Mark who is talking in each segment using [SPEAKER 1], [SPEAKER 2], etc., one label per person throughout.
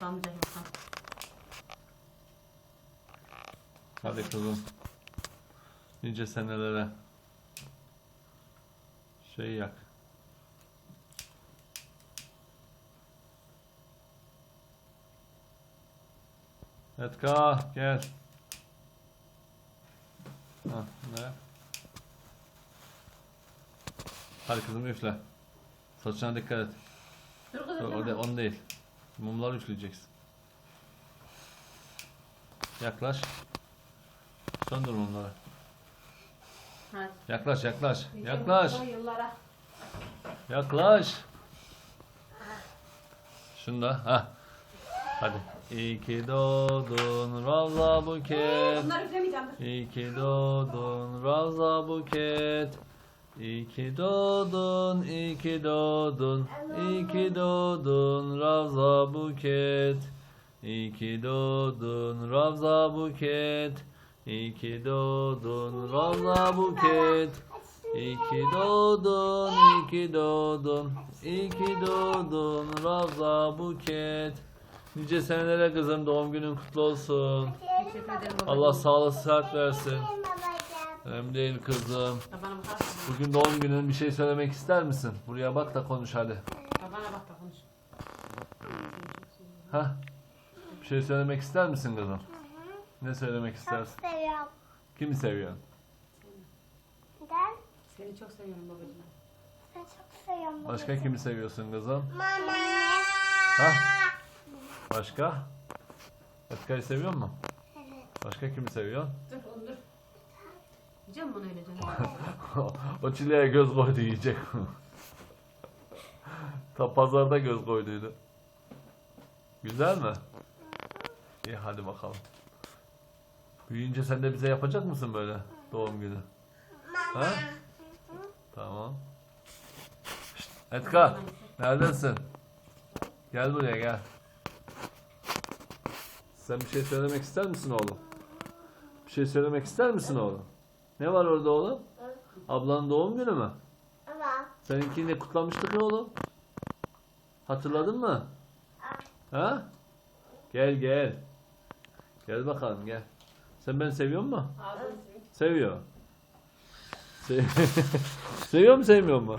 [SPEAKER 1] Amca Hasan.
[SPEAKER 2] Hadi kızım. Nice senelere. Şey yak. Etka gel. Ha, ne? Hadi kızım üfle. Saçına dikkat et.
[SPEAKER 1] Dur kızım.
[SPEAKER 2] Orada on değil. Mumları üfleyeceksin. Yaklaş. Söndür mumları.
[SPEAKER 1] Hadi.
[SPEAKER 2] Yaklaş yaklaş.
[SPEAKER 1] Nice
[SPEAKER 2] Yaklaş.
[SPEAKER 1] mutlu Yıllara.
[SPEAKER 2] Yaklaş. Şunda. Ha. Hadi. İyi ki doğdun Ravza Buket.
[SPEAKER 1] Bunları üflemeyeceğim.
[SPEAKER 2] İyi ki doğdun Ravza Buket. İyi ki doğdun, iyi ki doğdun, iyi ki doğdun Ravza Buket. İyi ki doğdun Ravza Buket. İyi ki doğdun Ravza Buket. İyi ki doğdun, iyi ki doğdun, iyi ki doğdun Ravza Buket. Nice senelere kızım doğum günün kutlu olsun.
[SPEAKER 1] Teşekkür ederim babacığım.
[SPEAKER 2] Allah sağlık sıhhat versin. Hem değil kızım.
[SPEAKER 1] Mısın?
[SPEAKER 2] Bugün doğum günün bir şey söylemek ister misin? Buraya bak da konuş hadi.
[SPEAKER 1] Babana bak da konuş.
[SPEAKER 2] Ha? Bir şey söylemek ister misin kızım? Ne söylemek
[SPEAKER 3] Çok
[SPEAKER 2] istersin?
[SPEAKER 3] seviyorum.
[SPEAKER 2] Kimi seviyorsun?
[SPEAKER 3] Neden?
[SPEAKER 1] Seni çok seviyorum babacığım.
[SPEAKER 3] Ben çok seviyorum.
[SPEAKER 2] Başka kimi seviyorsun kızım?
[SPEAKER 3] Mama.
[SPEAKER 2] Ha? Başka? Etkayı seviyor musun?
[SPEAKER 3] Evet.
[SPEAKER 2] Başka kimi seviyorsun?
[SPEAKER 1] Dur oğlum dur. Yiyeceğim bunu öyle canım.
[SPEAKER 2] o çileğe göz koydu yiyecek. Ta pazarda göz koyduydu. Güzel mi? İyi hadi bakalım. Büyüyünce sen de bize yapacak mısın böyle doğum günü? Ha? Tamam. Şşt, Etka, neredesin? Gel buraya gel. Sen bir şey söylemek ister misin oğlum? Bir şey söylemek ister misin oğlum? Ne var orada oğlum? Ablanın doğum günü mü?
[SPEAKER 3] Ama.
[SPEAKER 2] Seninkini de kutlamıştık ya oğlum. Hatırladın mı? Ha? Gel gel. Gel bakalım gel. Sen beni seviyor musun? Seviyor. Se seviyor mu sevmiyor mu?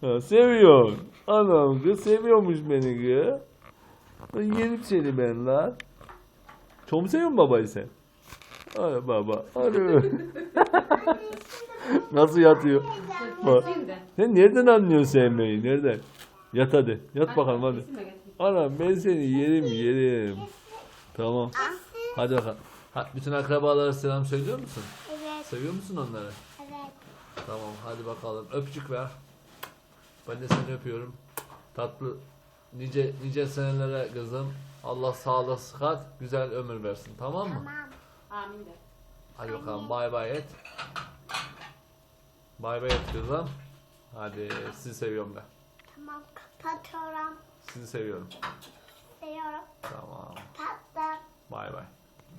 [SPEAKER 2] Ha, seviyor. Anam kız seviyormuş beni kız. Ben yerim seni ben lan. Çok mu seviyorsun babayı sen? Ay baba. Arı. Nasıl yatıyor? Bak. Sen nereden anlıyorsun sevmeyi? Nereden? Yat hadi. Yat bakalım hadi. Anam ben seni yerim yerim. Tamam. Hadi bakalım. Ha, bütün akrabalara selam söylüyor musun?
[SPEAKER 3] Evet.
[SPEAKER 2] Seviyor musun onları?
[SPEAKER 3] Evet.
[SPEAKER 2] Tamam hadi bakalım. Öpücük ver. Ben de seni öpüyorum. Tatlı nice nice senelere kızım. Allah sağlık, sıhhat, güzel ömür versin. Tamam mı?
[SPEAKER 3] Tamam.
[SPEAKER 1] Amin de.
[SPEAKER 2] Hadi bakalım. Bay bay et. Bay bay et kızım. Hadi sizi seviyorum ben.
[SPEAKER 3] Tamam. Kapatıyorum.
[SPEAKER 2] Sizi seviyorum.
[SPEAKER 3] Seviyorum.
[SPEAKER 2] Tamam.
[SPEAKER 3] Tatlı.
[SPEAKER 2] Bay bay.